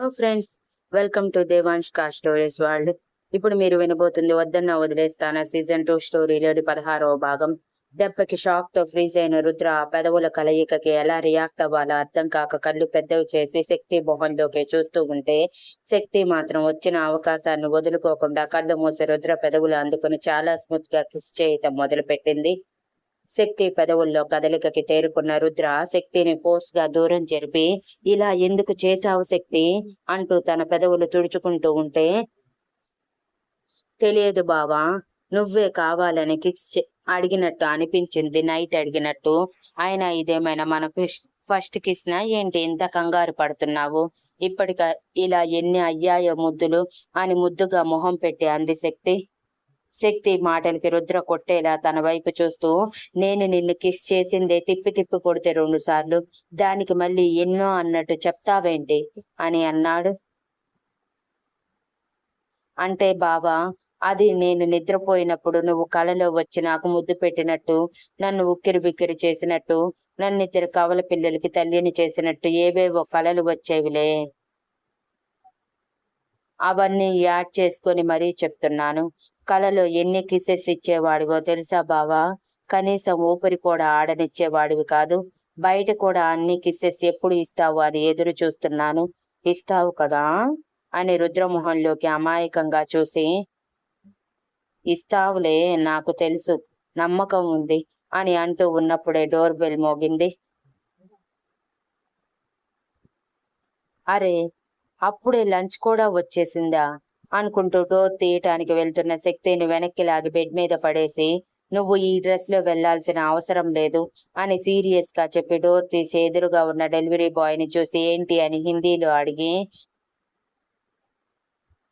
Hello friends welcome to దేవాంష్కా stories world ఇప్పుడు మీరు వినబోతుంది వద్దన్న వదిలేస్తాన సీజన్ టూ స్టోరీలోని పదహారవ భాగం. దెబ్బకి షాక్తో ఫ్రీజ్ అయిన రుద్ర పెదవుల కలయికకి ఎలా రియాక్ట్ అవ్వాలో అర్థం కాక కళ్ళు పెద్దవి చేసి శక్తి లోకి చూస్తూ ఉంటే శక్తి మాత్రం వచ్చిన అవకాశాన్ని వదులుకోకుండా కళ్ళు మూసి రుద్ర పెదవులు అందుకుని చాలా స్మూత్గా కిస్ చేయటం మొదలు పెట్టింది శక్తి పెదవుల్లో కదలికకి తేరుకున్న రుద్ర శక్తిని ఫోర్స్గా దూరం జరిపి ఇలా ఎందుకు చేశావు శక్తి? అంటూ తన పెదవులు తుడుచుకుంటూ ఉంటే తెలియదు బావా నువ్వే కావాలని కిక్స్ అడిగినట్టు అనిపించింది. నైట్ అడిగినట్టు ఆయన ఇదేమైనా మన ఫస్ట్ ఫస్ట్ కిస్నా ఏంటి? ఇంత కంగారు పడుతున్నావు? ఇప్పటిక ఇలా ఎన్ని అయ్యాయో ముద్దులు? అని ముద్దుగా మొహం పెట్టి అంది శక్తి. శక్తి మాటలకి రుద్ర కొట్టేలా తన వైపు చూస్తూ నేను నిన్ను కిస్ చేసిందే తిప్పి తిప్పి కొడితే రెండు సార్లు. దానికి మళ్ళీ ఎన్నో అన్నట్టు చెప్తావేంటి? అని అన్నాడు. అంటే బావా అది నేను నిద్రపోయినప్పుడు నువ్వు కలలో వచ్చి నాకు ముద్దు పెట్టినట్టు నన్ను ఉక్కిరి బిక్కిరి చేసినట్టు నన్ను ఇద్దరు కవల పిల్లలకి తల్లిని చేసినట్టు ఏవేవో కలలు వచ్చేవిలే. అవన్నీ యాడ్ చేసుకొని మరీ చెప్తున్నాను. కలలో ఎన్ని కిసెస్ ఇచ్చేవాడివో తెలుసా బావా? కనీసం ఊపిరి కూడా ఆడనిచ్చేవాడివి కాదు. బయట కూడా అన్ని కిసెస్ ఎప్పుడు ఇస్తావు అని ఎదురు చూస్తున్నాను. ఇస్తావు కదా? అని రుద్రమోహన్లోకి అమాయకంగా చూసి ఇస్తావులే నాకు తెలుసు నమ్మకం ఉంది అని అంటూ ఉన్నప్పుడే డోర్ బెల్ మోగింది. అరే అప్పుడే లంచ్ కూడా వచ్చేసిందా? అనుకుంటూ డోర్ తీయటానికి వెళ్తున్న శక్తిని వెనక్కి లాగి బెడ్ మీద పడేసి నువ్వు ఈ డ్రెస్లో వెళ్ళాల్సిన అవసరం లేదు అని సీరియస్గా చెప్పి డోర్ తీసి ఎదురుగా ఉన్న డెలివరీ బాయ్ని చూసి ఏంటి? అని హిందీలో అడిగి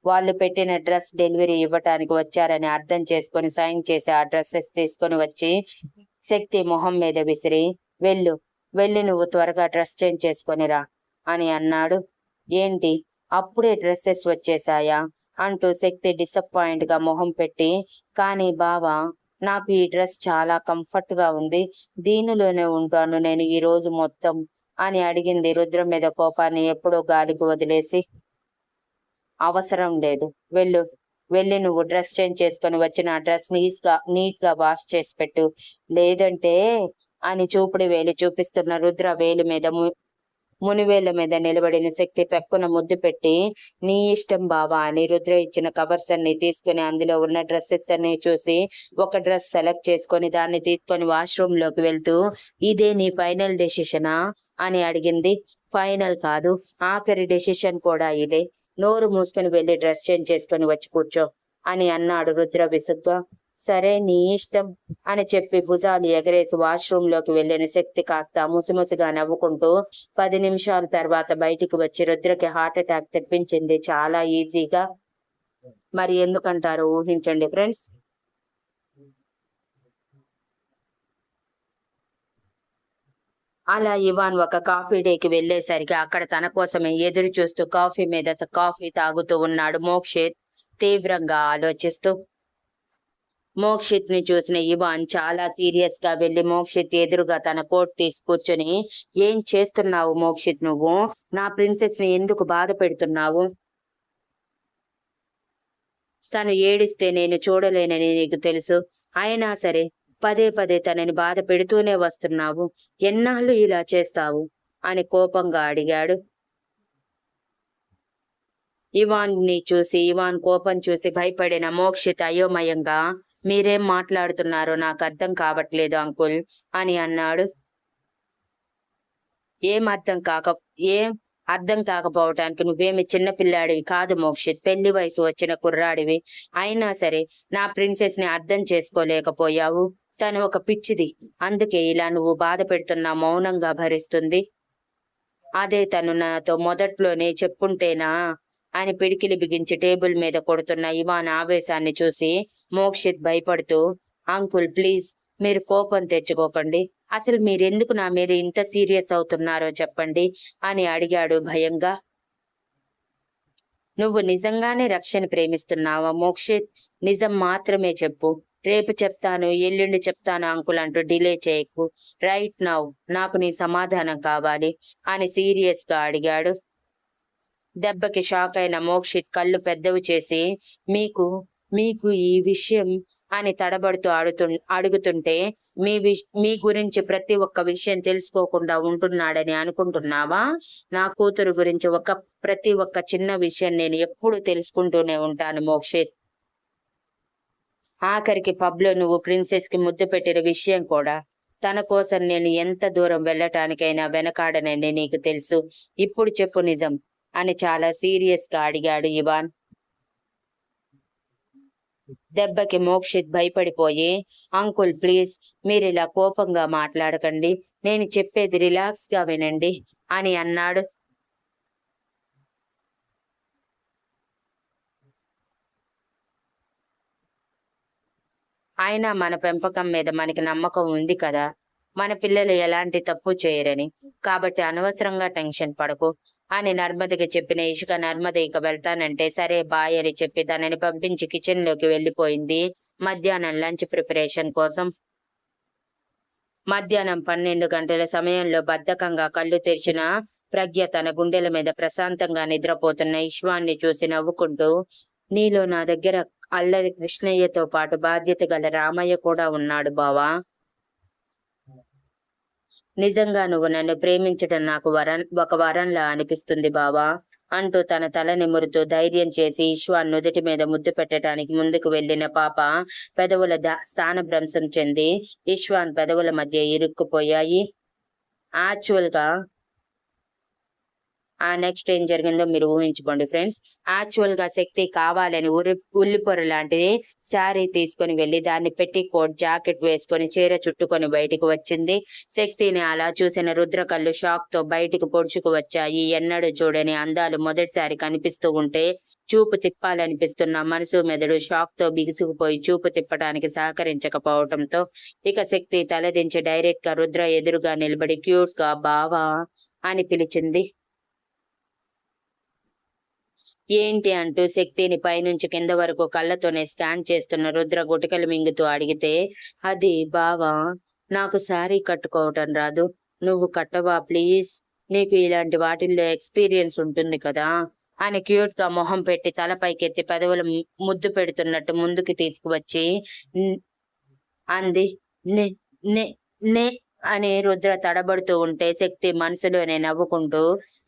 వాళ్ళు పెట్టిన డ్రెస్ డెలివరీ ఇవ్వటానికి వచ్చారని అర్థం చేసుకొని సైన్ చేసి ఆ డ్రెస్సెస్ తీసుకొని వచ్చి శక్తి మొహం మీద విసిరి వెళ్ళు వెళ్ళి నువ్వు త్వరగా డ్రెస్ చేంజ్ చేసుకొని రా అని అన్నాడు. ఏంటి? అప్పుడే డ్రెస్సెస్ వచ్చేసాయా అంటూ శక్తి డిసప్పాయింట్గా మొహం పెట్టి కానీ బావా నాకు ఈ డ్రెస్ చాలా కంఫర్ట్గా ఉంది. దీనిలోనే ఉంటాను నేను ఈ రోజు మొత్తం అని అడిగింది రుద్రం మీద కోపాన్ని ఎప్పుడో గాలికి వదిలేసి. అవసరం లేదు. వెళ్ళు. వెళ్ళి నువ్వు డ్రెస్ చేంజ్ చేసుకొని వచ్చిన ఆ డ్రెస్ నీట్గా నీట్గా వాష్ చేసి పెట్టు. లేదంటే అని చూపుడు వేలు చూపిస్తున్న రుద్ర వేలు మీద మునివేళ్ళ మీద నిలబడిన శక్తి పెక్కున ముద్దు పెట్టి నీ ఇష్టం బావా అని రుద్ర ఇచ్చిన కవర్స్ అన్ని తీసుకుని అందులో ఉన్న డ్రెస్సెస్ అన్ని చూసి ఒక డ్రెస్ సెలెక్ట్ చేసుకొని దాన్ని తీసుకొని వాష్రూమ్లోకి వెళ్తూ ఇదే నీ ఫైనల్ డెసిషనా అని అడిగింది. ఫైనల్ కాదు ఆఖరి డెసిషన్ కూడా ఇదే. నోరు మూసుకొని వెళ్ళి డ్రెస్ చేంజ్ చేసుకొని వచ్చి కూర్చో అని అన్నాడు రుద్ర విసుగ్గా. సరే నీ ఇష్టం అని చెప్పి భుజాలు ఎగరేసి వాష్రూమ్లోకి వెళ్ళిన శక్తి కాస్త ముసిముసిగా నవ్వుకుంటూ పది నిమిషాల తర్వాత బయటికి వచ్చి రుద్రకి హార్ట్ అటాక్ తెప్పించింది. చాలా ఈజీగా. మరి ఎందుకంటారు? ఊహించండి ఫ్రెండ్స్. అలా ఇవాన్ ఒక కాఫీ డేకి వెళ్ళేసరికి అక్కడ తన కోసమే ఎదురు చూస్తూ కాఫీ మీద కాఫీ తాగుతూ ఉన్నాడు మోక్షిత్ తీవ్రంగా ఆలోచిస్తూ. మోక్షిత్ని చూసిన ఇవాన్ చాలా సీరియస్గా వెళ్ళి మోక్షిత్ ఎదురుగా తన కోట్ తీసి ఏం చేస్తున్నావు మోక్షిత్ నువ్వు? నా ప్రిన్సెస్ని ఎందుకు బాధ పెడుతున్నావు? తను ఏడిస్తే నేను చూడలేనని నీకు తెలుసు. అయినా సరే పదే పదే తనని బాధ పెడుతూనే వస్తున్నావు. ఎన్నాళ్ళు ఇలా చేస్తావు? అని కోపంగా అడిగాడు. ఇవాన్ని చూసి ఇవాన్ కోపం చూసి భయపడిన మోక్షిత్ అయోమయంగా మీరేం మాట్లాడుతున్నారో నాకు అర్థం కావట్లేదు అంకుల్ అని అన్నాడు. ఏం అర్థం కాక ఏం అర్థం కాకపోవటానికి నువ్వేమి చిన్న పిల్లాడివి కాదు మోక్షిత్. పెళ్ళి వయసు వచ్చిన కుర్రాడివి. అయినా సరే నా ప్రిన్సెస్ని అర్థం చేసుకోలేకపోయావు. తను ఒక పిచ్చిది. అందుకే ఇలా నువ్వు బాధ పెడుతున్నా మౌనంగా భరిస్తుంది. అదే తను నాతో మొదట్లోనే చెప్పుంటేనా? అని పిడికిలి బిగించి టేబుల్ మీద కొడుతున్న ఇవాన్ ఆవేశాన్ని చూసి మోక్షిత్ భయపడుతూ అంకుల్ ప్లీజ్ మీరు కోపం తెచ్చుకోకండి. అసలు మీరెందుకు నా మీద ఇంత సీరియస్ అవుతున్నారో చెప్పండి అని అడిగాడు భయంగా. నువ్వు నిజంగానే రక్షణ ప్రేమిస్తున్నావా మోక్షిత్? నిజం మాత్రమే చెప్పు. రేపు చెప్తాను ఎల్లుండి చెప్తాను అంకుల్ అంటూ డిలే చేయకు. రైట్ నౌ నాకు నీ సమాధానం కావాలి అని సీరియస్గా అడిగాడు. దెబ్బకి షాక్ అయిన మోక్షిత్ కళ్ళు పెద్దవి చేసి మీకు మీకు ఈ విషయం అని తడబడుతూ అడుతు అడుగుతుంటే మీ విష్ మీ గురించి ప్రతి ఒక్క విషయం తెలుసుకోకుండా ఉంటున్నాడని అనుకుంటున్నావా? నా కూతురు గురించి ఒక ప్రతి ఒక్క చిన్న విషయం నేను ఎప్పుడు తెలుసుకుంటూనే ఉంటాను మోక్షిత్ ఆఖరికి పబ్లో నువ్వు ప్రిన్సెస్కి ముద్దు పెట్టిన విషయం కూడా. తన కోసం నేను ఎంత దూరం వెళ్ళటానికైనా వెనకాడనని నీకు తెలుసు. ఇప్పుడు చెప్పు నిజం అని చాలా సీరియస్గా అడిగాడు ఇవాన్. దెబ్బకి మోక్షిత్ భయపడిపోయి. అంకుల్ ప్లీజ్ మీరు ఇలా కోపంగా మాట్లాడకండి. నేను చెప్పేది రిలాక్స్గా వినండి అని అన్నాడు. అయినా మన పెంపకం మీద మనకి నమ్మకం ఉంది కదా. మన పిల్లలు ఎలాంటి తప్పు చేయరని. కాబట్టి అనవసరంగా టెన్షన్ పడకు. అని నర్మదకి చెప్పిన ఇసుక నర్మద ఇక వెళ్తానంటే సరే బాయ్ అని చెప్పి తనని పంపించి కిచెన్లోకి వెళ్ళిపోయింది. మధ్యాహ్నం లంచ్ ప్రిపరేషన్ కోసం. మధ్యాహ్నం పన్నెండు గంటల సమయంలో బద్ధకంగా కళ్ళు తెరిచిన ప్రజ్ఞ తన గుండెల మీద ప్రశాంతంగా నిద్రపోతున్న ఇష్వాన్ని చూసి నవ్వుకుంటూ నీలో నా దగ్గర అల్లరి కృష్ణయ్యతో పాటు బాధ్యత గల రామయ్య కూడా ఉన్నాడు బావా. నిజంగా నువ్వు నన్ను ప్రేమించటం నాకు వరం ఒక వరంలా అనిపిస్తుంది బావా అంటూ తన తల నిమురుతూ ధైర్యం చేసి ఈశ్వాన్ నుదుటి మీద ముద్దు పెట్టడానికి ముందుకు వెళ్ళిన పాప పెదవుల దా స్థానభ్రంశం చెంది ఈశ్వాన్ పెదవుల మధ్య ఇరుక్కుపోయాయి. యాక్చువల్గా ఆ నెక్స్ట్ ఏం జరిగిందో మీరు ఊహించుకోండి ఫ్రెండ్స్. యాక్చువల్గా శక్తి కావాలని ఉరి ఉల్లిపొర లాంటిది శారీ తీసుకొని వెళ్ళి దాన్ని పెట్టి కోట్ జాకెట్ వేసుకొని చీర చుట్టుకొని బయటికి వచ్చింది. శక్తిని అలా చూసిన రుద్ర కళ్ళు షాక్తో బయటికి పొడుచుకు వచ్చాయి. ఎన్నడూ చూడని అందాలు మొదటిసారి కనిపిస్తూ ఉంటే చూపు తిప్పాలనిపిస్తున్న మనసు మెదడు షాక్తో బిగుసుకుపోయి చూపు తిప్పడానికి సహకరించకపోవటంతో ఇక శక్తి తలదించి డైరెక్ట్గా రుద్ర ఎదురుగా నిలబడి క్యూట్గా బావా అని పిలిచింది. ఏంటి అంటూ శక్తిని పైనుంచి కింద వరకు కళ్ళతోనే స్కాన్ చేస్తున్న రుద్ర గుటికలు మింగుతూ అడిగితే అది బావా నాకు శారీ కట్టుకోవటం రాదు. నువ్వు కట్టవా ప్లీజ్? నీకు ఇలాంటి వాటిల్లో ఎక్స్పీరియన్స్ ఉంటుంది కదా అని క్యూట్గా మొహం పెట్టి తలపైకెత్తి పెదవులు ముద్దు పెడుతున్నట్టు ముందుకు తీసుకువచ్చి అంది. నే నే నే అని రుద్ర తడబడుతూ ఉంటే శక్తి మనసులోనే నవ్వుకుంటూ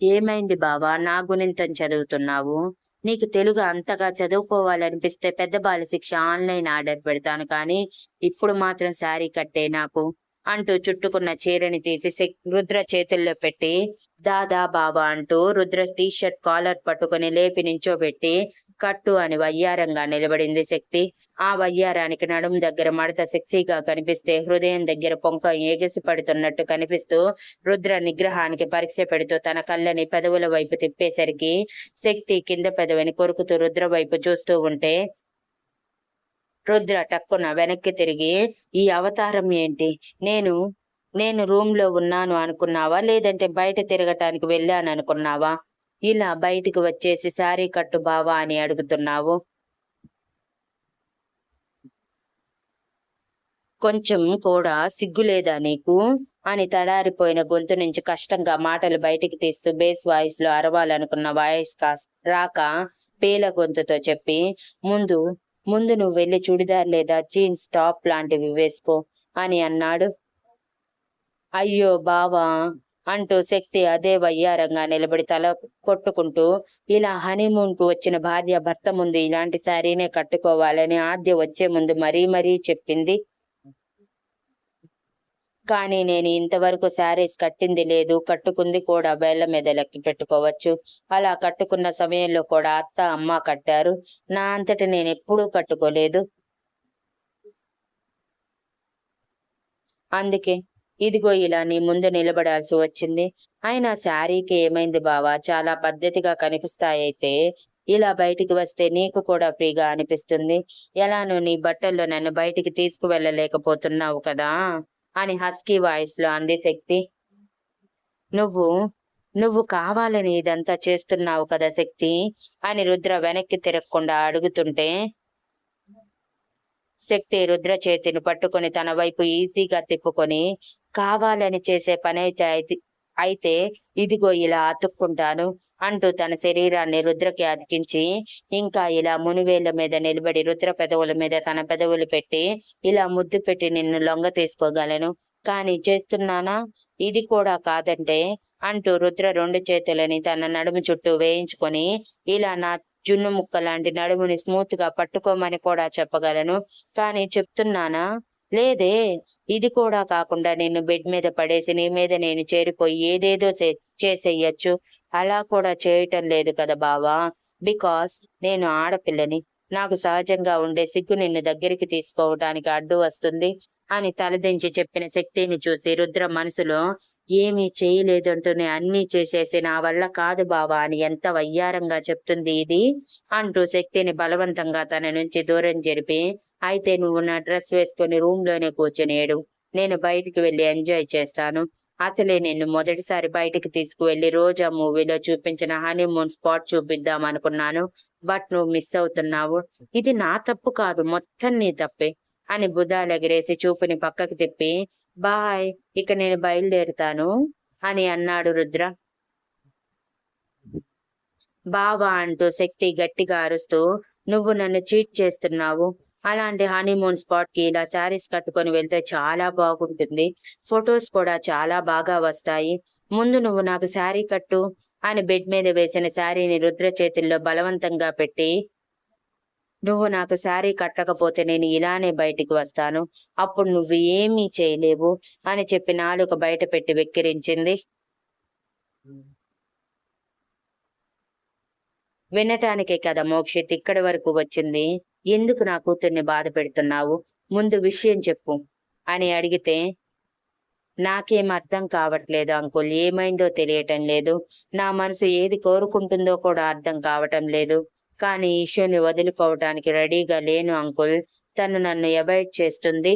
ఏమైంది బావా? నా గుణింతం చదువుతున్నావు. నీకు తెలుగు అంతగా చదువుకోవాలనిపిస్తే పెద్ద బాల శిక్ష ఆన్లైన్ ఆర్డర్ పెడతాను కానీ ఇప్పుడు మాత్రం శారీ కట్టే నాకు అంటూ చుట్టుకున్న చీరని తీసి రుద్ర చేతుల్లో పెట్టి దాదా బాబా అంటూ రుద్ర టీ షర్ట్ కాలర్ పట్టుకుని లేపి నించోబెట్టి కట్టు అని వయ్యారంగా నిలబడింది శక్తి. ఆ వయ్యారానికి నడుం దగ్గర మడత సెక్సీగా కనిపిస్తే హృదయం దగ్గర పొంక ఎగసి పడుతున్నట్టు కనిపిస్తూ రుద్ర నిగ్రహానికి పరీక్ష పెడుతూ తన కళ్ళని పెదవుల వైపు తిప్పేసరికి శక్తి కింద పెదవిని కొరుకుతూ రుద్ర వైపు చూస్తూ ఉంటే రుద్ర టక్కున వెనక్కి తిరిగి ఈ అవతారం ఏంటి? నేను నేను రూమ్లో ఉన్నాను అనుకున్నావా? లేదంటే బయట తిరగటానికి వెళ్ళాను అనుకున్నావా? ఇలా బయటికి వచ్చేసి సారీ కట్టు బావా అని అడుగుతున్నావు. కొంచెం కూడా సిగ్గులేదా నీకు? అని తడారిపోయిన గొంతు నుంచి కష్టంగా మాటలు బయటికి తీస్తూ బేస్ వాయిస్లో అరవాలనుకున్న వాయిస్ కాస్ రాక పేల గొంతుతో చెప్పి ముందు ముందు నువ్వు వెళ్ళి చుడిదార్ లేదా జీన్స్ టాప్ లాంటివి వేసుకో అని అన్నాడు. అయ్యో బావా అంటూ శక్తి అదే వయ్యారంగా నిలబడి తల కొట్టుకుంటూ ఇలా హనీమూన్కు వచ్చిన భార్య భర్త ముందు ఇలాంటి శారీనే కట్టుకోవాలని ఆద్య వచ్చే ముందు మరీ మరీ చెప్పింది. కానీ నేను ఇంతవరకు శారీస్ కట్టింది లేదు. కట్టుకుంది కూడా వేళ్ళ మీద లెక్క పెట్టుకోవచ్చు. అలా కట్టుకున్న సమయంలో కూడా అత్త అమ్మ కట్టారు. నా అంతటి నేను ఎప్పుడూ కట్టుకోలేదు. అందుకే ఇదిగో ఇలా నీ ముందు నిలబడాల్సి వచ్చింది. అయినా శారీకి ఏమైంది బావా? చాలా పద్ధతిగా కనిపిస్తాయైతే ఇలా బయటికి వస్తే నీకు కూడా ఫ్రీగా అనిపిస్తుంది. ఎలానో నీ బట్టల్లో నన్ను బయటికి తీసుకువెళ్ళలేకపోతున్నావు కదా? అని హస్కీ వాయిస్లో అంది శక్తి. నువ్వు నువ్వు కావాలని ఇదంతా చేస్తున్నావు కదా శక్తి అని రుద్ర వెనక్కి తిరగకుండా అడుగుతుంటే శక్తి రుద్ర చేతిని పట్టుకొని తన వైపు ఈజీగా తిప్పుకొని కావాలని చేసే పని అయితే అయితే అయితే ఇదిగో ఇలా అతుక్కుంటాను అంటూ తన శరీరాన్ని రుద్రకి అతికించి ఇంకా ఇలా మునివేళ్ళ మీద నిలబడి రుద్ర పెదవుల మీద తన పెదవులు పెట్టి ఇలా ముద్దు పెట్టి నిన్ను లొంగ తీసుకోగలను. కానీ చేస్తున్నానా? ఇది కూడా కాదంటే అంటూ రుద్ర రెండు చేతులని తన నడుము చుట్టూ వేయించుకొని ఇలా నా జున్ను ముక్క లాంటి నడుముని స్మూత్గా పట్టుకోమని కూడా చెప్పగలను. కానీ చెప్తున్నానా? లేదే ఇది కూడా కాకుండా నిన్ను బెడ్ మీద పడేసి నీ మీద నేను చేరిపోయి ఏదేదో చేసేయచ్చు. అలా కూడా చేయటం లేదు కదా బావా. బికాస్ నేను ఆడపిల్లని. నాకు సహజంగా ఉండే సిగ్గు నిన్ను దగ్గరికి తీసుకోవటానికి అడ్డు వస్తుంది అని తలదించి చెప్పిన శక్తిని చూసి రుద్ర మనసులో ఏమీ చేయలేదంటూనే అన్నీ చేసేసి నా వల్ల కాదు బావా అని ఎంత వయ్యారంగా చెప్తుంది ఇది? అంటూ శక్తిని బలవంతంగా తన నుంచి దూరం జరిపి అయితే నువ్వు నా డ్రెస్ వేసుకుని రూమ్లోనే కూర్చునేడు నేను బయటికి వెళ్ళి ఎంజాయ్ చేస్తాను. అసలే నిన్ను మొదటిసారి బయటికి తీసుకువెళ్ళి రోజా మూవీలో చూపించిన హనీమూన్ స్పాట్ చూపిద్దాం అనుకున్నాను. బట్ నువ్వు మిస్ అవుతున్నావు. ఇది నా తప్పు కాదు. మొత్తం నీ తప్పే అని బుధాలెగరేసి చూపుని పక్కకు తిప్పి బాయ్ ఇక నేను బయలుదేరుతాను అని అన్నాడు రుద్ర. బావా అంటూ శక్తి గట్టిగా అరుస్తూ నువ్వు నన్ను చీట్ చేస్తున్నావు. అలాంటి హనీమూన్ స్పాట్కి ఇలా శారీస్ కట్టుకొని వెళ్తే చాలా బాగుంటుంది. ఫొటోస్ కూడా చాలా బాగా వస్తాయి. ముందు నువ్వు నాకు శారీ కట్టు అని బెడ్ మీద వేసిన శారీని రుద్ర చేతుల్లో బలవంతంగా పెట్టి నువ్వు నాకు శారీ కట్టకపోతే నేను ఇలానే బయటికి వస్తాను. అప్పుడు నువ్వు ఏమీ చేయలేవు అని చెప్పి నాలుక బయట పెట్టి వెక్కిరించింది. వినటానికే కదా మోక్షిత్ ఇక్కడి వరకు వచ్చింది. ఎందుకు నా కూతుర్ని బాధ పెడుతున్నావు? ముందు విషయం చెప్పు. అని అడిగితే నాకేం అర్థం కావట్లేదు అంకుల్ ఏమైందో తెలియటం లేదు. నా మనసు ఏది కోరుకుంటుందో కూడా అర్థం కావటం లేదు. కానీ ఇష్యూని వదులుకోవటానికి రెడీగా లేను అంకుల్. తను నన్ను అవాయిడ్ చేస్తుంది.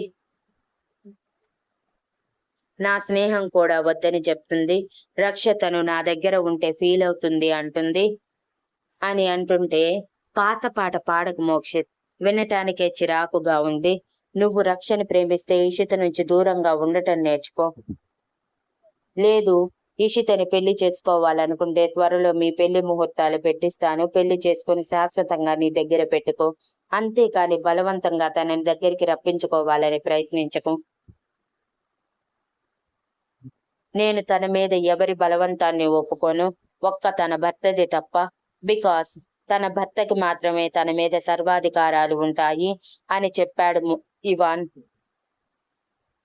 నా స్నేహం కూడా వద్దని చెప్తుంది. రక్ష తను నా దగ్గర ఉంటే ఫీల్ అవుతుంది అంటుంది. అని అంటుంటే పాత పాట పాడకు మోక్షిత్. వినటానికే చిరాకుగా ఉంది. నువ్వు రక్షని ప్రేమిస్తే ఇషిత నుంచి దూరంగా ఉండటం నేర్చుకో. లేదు ఇషితని పెళ్ళి చేసుకోవాలనుకుంటే త్వరలో మీ పెళ్ళి ముహూర్తాలు పెట్టిస్తాను. పెళ్ళి చేసుకుని శాశ్వతంగా నీ దగ్గర పెట్టుకో. అంతేకాని బలవంతంగా తనని దగ్గరికి రప్పించుకోవాలని ప్రయత్నించకు. నేను తన మీద ఎవరి బలవంతాన్ని ఒప్పుకోను. ఒక్క తన భర్తది తప్ప బికాస్ తన భర్తకి మాత్రమే తన మీద సర్వాధికారాలు ఉంటాయి అని చెప్పాడు ఇవాన్.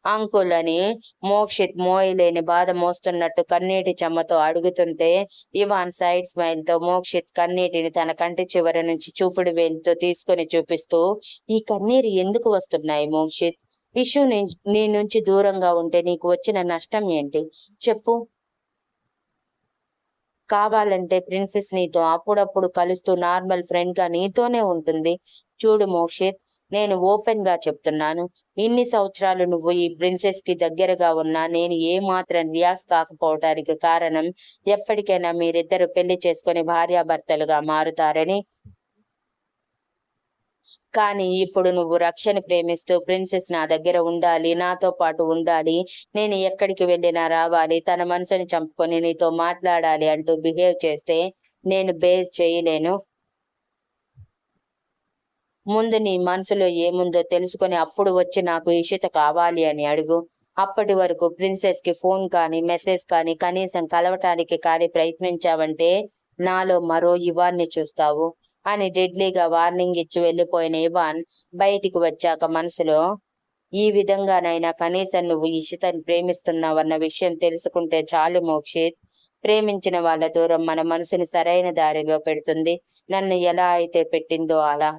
అంకుల్ అని మోక్షిత్ మోయలేని బాధ మోస్తున్నట్టు కన్నీటి చెమ్మతో అడుగుతుంటే ఇవాన్ సైడ్ స్మైల్తో మోక్షిత్ కన్నీటిని తన కంటి చివరి నుంచి చూపుడు వేలుతో తీసుకొని చూపిస్తూ ఈ కన్నీరు ఎందుకు వస్తున్నాయి మోక్షిత్ ఇష్యూ నీ నుంచి దూరంగా ఉంటే నీకు వచ్చిన నష్టం ఏంటి? చెప్పు. కావాలంటే ప్రిన్సెస్ నీతో అప్పుడప్పుడు కలుస్తూ నార్మల్ ఫ్రెండ్గా నీతోనే ఉంటుంది. చూడు మోక్షిత్ నేను ఓపెన్గా చెప్తున్నాను. ఇన్ని సంవత్సరాలు నువ్వు ఈ ప్రిన్సెస్కి దగ్గరగా ఉన్నా నేను ఏ మాత్రం రియాక్ట్ కాకపోవడానికి కారణం ఎప్పటికైనా మీరిద్దరు పెళ్ళి చేసుకుని భార్యాభర్తలుగా మారుతారని కానీ ఇప్పుడు నువ్వు రక్షని ప్రేమిస్తూ ప్రిన్సెస్ నా దగ్గర ఉండాలి నాతో పాటు ఉండాలి నేను ఎక్కడికి వెళ్ళినా రావాలి తన మనసుని చంపుకొని నీతో మాట్లాడాలి అంటూ బిహేవ్ చేస్తే నేను బేస్ చేయలేను ముందు నీ మనసులో ఏముందో తెలుసుకొని అప్పుడు వచ్చి నాకు ఇషిత కావాలి అని అడుగు. అప్పటి వరకు ప్రిన్సెస్కి ఫోన్ కానీ మెసేజ్ కానీ కనీసం కలవటానికి కానీ ప్రయత్నించావంటే నాలో మరో ఇవాన్ని చూస్తావు. అని డెడ్లీగా వార్నింగ్ ఇచ్చి వెళ్ళిపోయిన ఇవాన్ బయటికి వచ్చాక మనసులో ఈ విధంగానైనా కనీసం నువ్వు ఇషితని ప్రేమిస్తున్నావన్న విషయం తెలుసుకుంటే చాలు మోక్షిత్. ప్రేమించిన వాళ్ళ దూరం మన మనసుని సరైన దారిలో పెడుతుంది. నన్ను ఎలా అయితే పెట్టిందో అలా.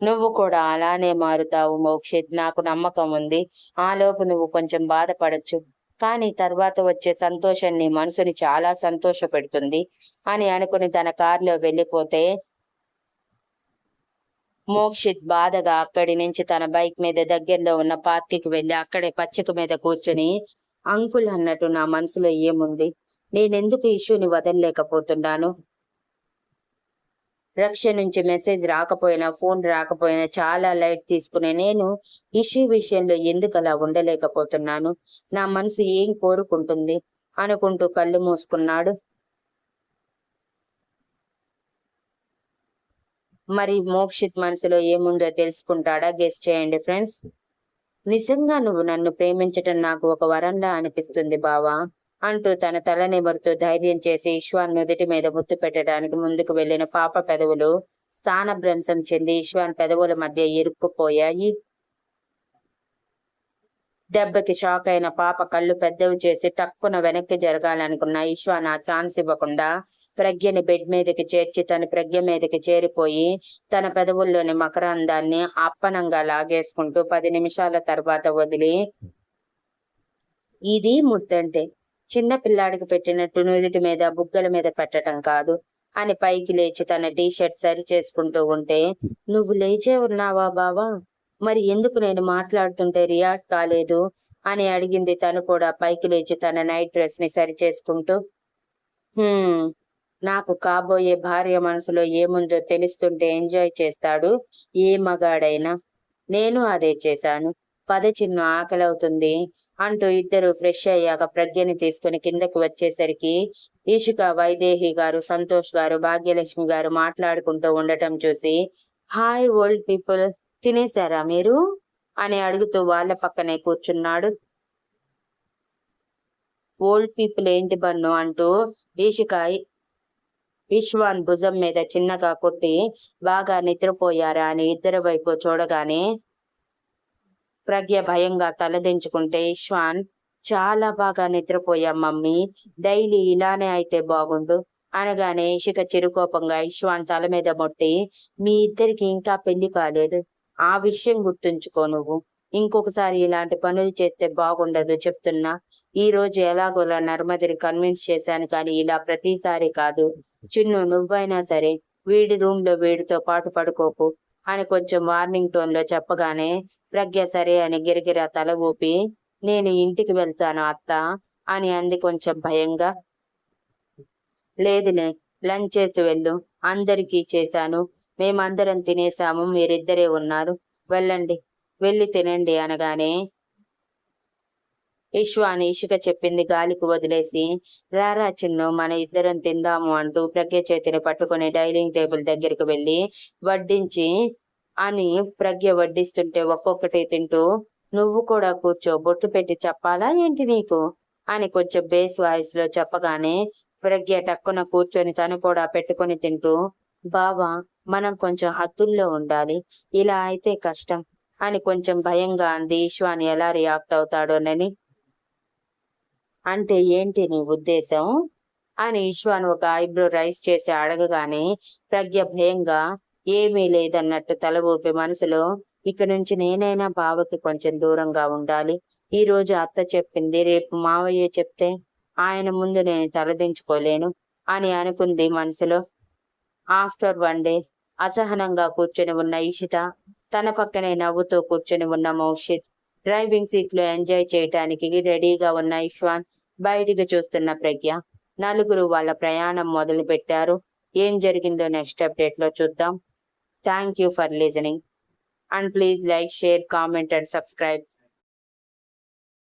నువ్వు కూడా అలానే మారుతావు మోక్షిత్. నాకు నమ్మకం ఉంది. ఆలోపు నువ్వు కొంచెం బాధపడచ్చు. కానీ తర్వాత వచ్చే సంతోషం నీ మనసుని చాలా సంతోష పెడుతుంది అని అనుకుని తన కారులో వెళ్ళిపోతే మోక్షిత్ బాధగా అక్కడి నుంచి తన బైక్ మీద దగ్గరలో ఉన్న పార్టీకి వెళ్ళి అక్కడే పచ్చిక మీద కూర్చుని అంకుల్ అన్నట్టు నా మనసులో ఏముంది? నేనెందుకు ఇష్యూని వదలలేకపోతున్నాను? రక్ష నుంచి మెసేజ్ రాకపోయినా ఫోన్ రాకపోయినా చాలా లైట్ తీసుకునే నేను ఇష్యూ విషయంలో ఎందుకు అలా ఉండలేకపోతున్నాను? నా మనసు ఏం కోరుకుంటుంది? అనుకుంటూ కళ్ళు మూసుకున్నాడు. మరి మోక్షిత్ మనసులో ఏముందో తెలుసుకుంటాడా? గెస్ట్ చేయండి ఫ్రెండ్స్ నిజంగా నువ్వు నన్ను ప్రేమించటం నాకు ఒక వరంలా అనిపిస్తుంది బావా. అంటూ తన తల నిమరుతూ ధైర్యం చేసి ఈశ్వాన్ నుదుటి మీద ముత్తు పెట్టడానికి ముందుకు వెళ్ళిన పాప పెదవులు స్థానభ్రంశం చెంది ఈశ్వాన్ పెదవుల మధ్య ఇరుక్కుపోయాయి. దెబ్బకి షాక్ అయిన పాప కళ్ళు పెద్దవి చేసి టక్కున వెనక్కి జరగాలనుకున్న ఈశ్వాన్ ఆ ఛాన్స్ ఇవ్వకుండా ప్రజ్ఞని బెడ్ మీదకి చేర్చి తన ప్రజ్ఞ మీదకి చేరిపోయి తన పెదవుల్లోని మకరందాన్ని అప్పనంగా లాగేసుకుంటూ పది నిమిషాల తర్వాత వదిలి ఇది ముద్దంటే చిన్న పిల్లాడికి పెట్టినట్టు నుదుటి మీద బుగ్గల మీద పెట్టడం కాదు. అని పైకి లేచి తన టీ షర్ట్ సరి చేసుకుంటూ ఉంటే నువ్వు లేచే ఉన్నావా బావా? మరి ఎందుకు నేను మాట్లాడుతుంటే రియాక్ట్ కాలేదు? అని అడిగింది తను కూడా పైకి లేచి తన నైట్ డ్రెస్ని సరి చేసుకుంటూ. హ్మ్ నాకు కాబోయే భార్య మనసులో ఏముందో తెలుస్తుంటే ఎంజాయ్ చేస్తాడు ఏ మగాడైనా. నేను అదే చేశాను. పద చిన్న ఆకలి అవుతుంది అంటూ ఇద్దరు ఫ్రెష్ అయ్యాక ప్రజ్ఞని తీసుకుని కిందకి వచ్చేసరికి ఈషిక వైదేహి గారు సంతోష్ గారు భాగ్యలక్ష్మి గారు మాట్లాడుకుంటూ ఉండటం చూసి హాయ్ ఓల్డ్ పీపుల్ తినేశారా మీరు? అని అడుగుతూ వాళ్ళ పక్కనే కూర్చున్నాడు. ఓల్డ్ పీపుల్ ఏంటి బన్ను? అంటూ ఈషిక ఈశ్వాన్ భుజం మీద చిన్నగా కొట్టి బాగా నిద్రపోయారా? అని ఇద్దరి వైపు చూడగానే ప్రజ్ఞ భయంగా తలదించుకుంటే ఇష్వాన్ చాలా బాగా నిద్రపోయాం మమ్మీ. డైలీ ఇలానే అయితే బాగుండు. అనగానే ఇషిక చిరుకోపంగా ఇష్వాన్ తల మీద మొట్టి మీ ఇద్దరికి ఇంకా పెళ్ళి కాలేదు. ఆ విషయం గుర్తుంచుకో నువ్వు. ఇంకొకసారి ఇలాంటి పనులు చేస్తే బాగుండదు చెప్తున్నా. ఈ రోజు ఎలాగోలా నర్మదిని కన్విన్స్ చేశాను కానీ ఇలా ప్రతిసారి కాదు. చిన్ను నువ్వైనా సరే వీడి రూమ్లో వీడితో పాటు పడుకోకు. అని కొంచెం వార్నింగ్ టోన్లో చెప్పగానే ప్రజ్ఞ సరే అని గిరిగిరా తల ఊపి నేను ఇంటికి వెళ్తాను అత్త అని అంది కొంచెం భయంగా. లేదులే లంచ్ చేసి వెళ్ళు అందరికీ చేశాను. మేమందరం తినేసాము మీరిద్దరే ఉన్నారు. వెళ్ళండి వెళ్ళి తినండి అనగానే ఇష్వాని ఇషుక చెప్పింది గాలికి వదిలేసి రారా చిన్ను మన ఇద్దరం తిందాము అంటూ ప్రజ్ఞ చేతిని పట్టుకుని డైనింగ్ టేబుల్ దగ్గరికి వెళ్ళి వడ్డించి అని ప్రజ్ఞ వడ్డిస్తుంటే ఒక్కొక్కటి తింటూ నువ్వు కూడా కూర్చో బొట్టు పెట్టి చెప్పాలా ఏంటి నీకు? అని కొంచెం బేస్ వాయిస్లో చెప్పగానే ప్రజ్ఞ టక్కున కూర్చొని తను కూడా పెట్టుకొని తింటూ బావా మనం కొంచెం హద్దుల్లో ఉండాలి ఇలా అయితే కష్టం అని కొంచెం భయంగా అంది. ఈశ్వాని ఎలా రియాక్ట్ అవుతాడోనని అంటే ఏంటి నీ ఉద్దేశం? అని ఈశ్వాన్ ఒక ఐబ్రో రైస్ చేసి అడగగానే ప్రజ్ఞ భయంగా ఏమీ లేదన్నట్టు తల ఊపి మనసులో ఇక నుంచి నేనైనా బావకి కొంచెం దూరంగా ఉండాలి. ఈ రోజు అత్త చెప్పింది రేపు మావయ్య చెప్తే ఆయన ముందు నేను తలదించుకోలేను అని అనుకుంది మనసులో. ఆఫ్టర్ వన్ డే అసహనంగా కూర్చొని ఉన్న ఇషిత తన పక్కనే నవ్వుతూ కూర్చొని ఉన్న మౌషిత్ డ్రైవింగ్ సీట్లో ఎంజాయ్ చేయటానికి రెడీగా ఉన్న ఇష్వాన్ బయటికి చూస్తున్న ప్రజ్ఞ నలుగురు వాళ్ళ ప్రయాణం మొదలు పెట్టారు ఏం జరిగిందో నెక్స్ట్ అప్డేట్లో చూద్దాం. Thank you for listening and please like share comment and subscribe